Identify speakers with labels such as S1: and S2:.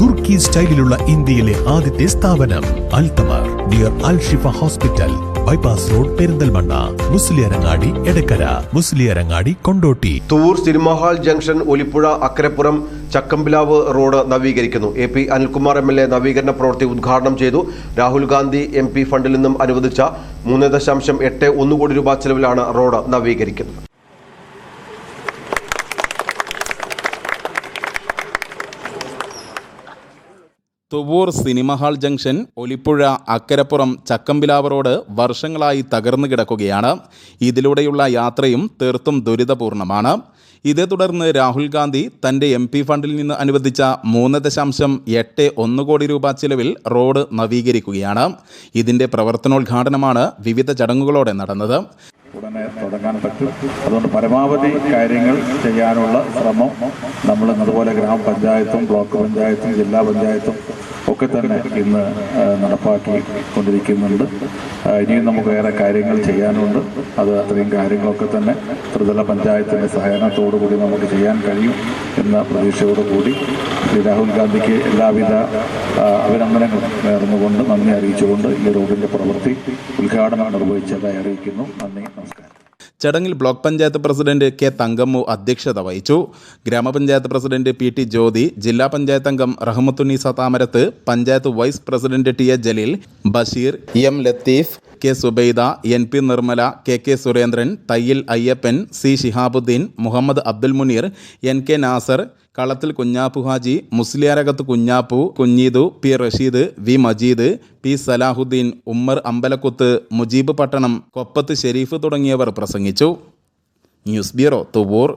S1: തുർക്കി സ്റ്റൈലിലുള്ള ഇന്ത്യയിലെ ആദ്യത്തെ സ്ഥാപനം അൽതമർ dear Al Shifa hospital bypass road Perinthalmanna. Musliyarangadi Edakkara. Musliyarangadi Kondotty.
S2: Toor cinema hall junction Olippuzha Akkarappuram Chakkampilavu road നവീകരിക്കുന്നു. A P Anilkumar M L A നവീകരണ പ്രവൃത്തി ഉദ്ഘാടനം ചെയ്തു. Rahul Gandhi M P ഫണ്ടിൽ നിന്നും അനുവദിച്ച മൂന്ന് ദശാംശം എട്ട് ഒന്ന് കോടി രൂപ ചെലവിലാണ് road നവീകരിക്കുന്നത്.
S3: Thuvvur cinema hall junction Olippuzha Akkarappuram Chakkampilavu road വർഷങ്ങളായി തകർന്നു കിടക്കുകയാണ്. ഇതിലൂടെയുള്ള യാത്രയും തീർത്തും ദുരിതപൂർണമാണ്. ഇതേ തുടർന്ന് രാഹുൽ ഗാന്ധി തന്റെ എം പി ഫണ്ടിൽ നിന്ന് അനുവദിച്ച മൂന്ന് ദശാംശം എട്ട് ഒന്ന് കോടി രൂപ ചിലവിൽ റോഡ് നവീകരിക്കുകയാണ്. ഇതിന്റെ പ്രവർത്തനോദ്ഘാടനമാണ് വിവിധ ചടങ്ങുകളോടെ നടന്നത്.
S4: ഉടനെ തുടങ്ങാൻ പറ്റും. അതുകൊണ്ട് പരമാവധി കാര്യങ്ങൾ ചെയ്യാനുള്ള ശ്രമം നമ്മൾ അതുപോലെ ഗ്രാമപഞ്ചായത്തും ബ്ലോക്ക് പഞ്ചായത്തും ജില്ലാ പഞ്ചായത്തും ഒക്കെ തന്നെ ഇന്ന് നടപ്പാക്കി കൊണ്ടിരിക്കുന്നുണ്ട് ഇനിയും നമുക്ക് ഏറെ കാര്യങ്ങൾ ചെയ്യാനുണ്ട്. അത് അത്രയും കാര്യങ്ങളൊക്കെ തന്നെ ത്രിതല പഞ്ചായത്തിന്റെ സഹകരണത്തോടു കൂടി നമുക്ക് ചെയ്യാൻ കഴിയും എന്ന പ്രതീക്ഷയോടുകൂടി ശ്രീ രാഹുൽ ഗാന്ധിക്ക് എല്ലാവിധ അഭിനന്ദനങ്ങളും നേർന്നുകൊണ്ട് നന്ദി അറിയിച്ചുകൊണ്ട് ഈ റോഡിന്റെ പ്രവൃത്തി ഉദ്ഘാടനം നിർവഹിച്ചതായി അറിയിക്കുന്നു. നന്ദി നമസ്കാരം.
S3: ചടങ്ങിൽ block panchayat president K Thankammu അധ്യക്ഷത വഹിച്ചു. ഗ്രാമപഞ്ചായത്ത് പ്രസിഡന്റ് പി ടി ജ്യോതി ജില്ലാ പഞ്ചായത്ത് അംഗം Rahmathunnisa Thamarath panchayat vice president T A Jaleel Basheer M Latheef K Subaida N P Nirmala K K Surendran Thayyil Ayyappan C Shihabuddin Muhammad Abdul Muneer N K Nasar Kalathil Kunhappu Haji Musliyarakath Kunhappu Kunheedu P Rasheed V Majeed P Salahuddin Ummer Ambalakkuth Mujeeb Pattanam Koppath Shereef തുടങ്ങിയവർ പ്രസംഗിച്ചു. News bureau Thuvvur.